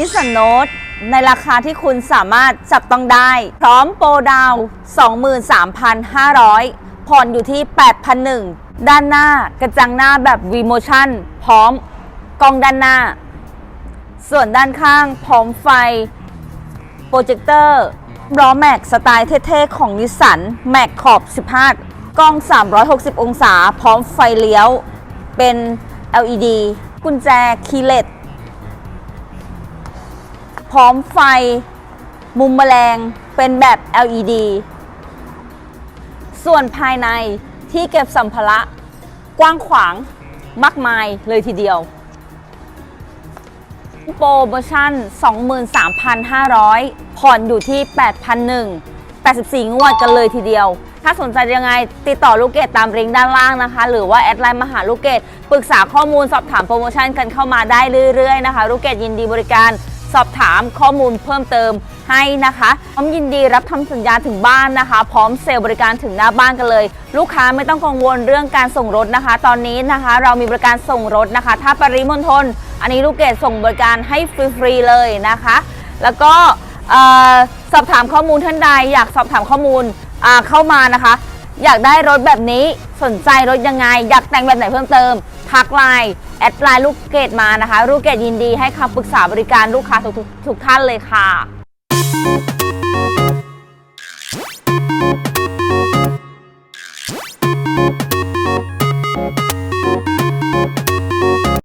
นิสสันโนตในราคาที่คุณสามารถจับต้องได้ พร้อมโปรดาวน์23,500 ผ่อนอยู่ที่8,100ด้านหน้ากระจังหน้าแบบ V Motion พร้อมกล้องด้านหน้า ส่วนด้านข้างพร้อมไฟ โปรเจคเตอร์ล้อแม็กสไตล์เท่ๆ ของนิสสันแม็กขอบ 15 กล้อง 360 องศา พร้อมไฟเลี้ยว เป็น LED กุญแจคีย์เลส พร้อมไฟ มุมแมลงเป็นแบบ LED ส่วนภายในที่เก็บสัมภาระกว้างขวางมากมายเลยทีเดียว โปรโมชั่น 23,500 ผ่อนอยู่ที่8,100 84 งวดกันเลยทีเดียว ถ้าสนใจยังไง ติดต่อลูกเกดตามลิงก์ด้านล่างนะคะ หรือว่าแอดไลน์มาหาลูกเกดปรึกษาข้อมูลสอบถามโปรโมชั่นกันเข้ามาได้เรื่อยๆนะคะ ลูกเกดยินดีบริการ สอบถามข้อมูลเพิ่มเติมให้นะคะพร้อมยินดีรับทำสัญญาถึงบ้านนะคะ พร้อมเซลล์บริการถึงหน้าบ้านกันเลย ลูกค้าไม่ต้องกังวลเรื่องการส่งรถนะคะ ตอนนี้นะคะ เรามีบริการส่งรถนะคะ ถ้าปริมณฑลอันนี้ลูกเกดส่งบริการให้ฟรีๆเลยนะคะ แล้วก็สอบถามข้อมูลท่านใด อยากสอบถามข้อมูลเข้ามานะคะ อยากได้รถแบบนี้สนใจรถยังไง อยากแต่งแบบไหนเพิ่มเติม ทักไลน์แอดไลน์ลูกเกดมานะคะลูกเกดยินดีให้คำปรึกษาบริการลูกค้าทุกๆทุกท่านเลยค่ะ